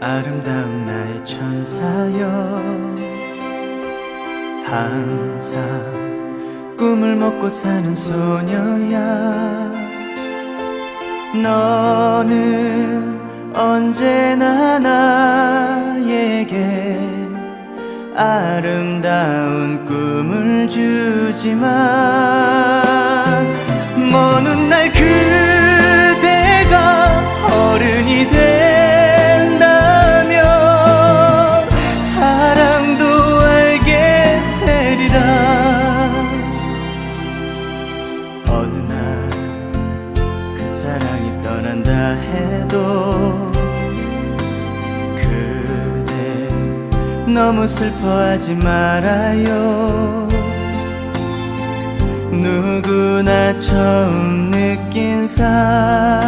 아름다운 나의 천사여. 항상 꿈을 먹고 사는 소녀야. 너는 언제나 나에게 아름다운 꿈을 주지만 먼 훗날 그 어느 날 그 사랑이 떠난다 해도 그대 너무 슬퍼하지 말아요. 누구나 처음 느낀 사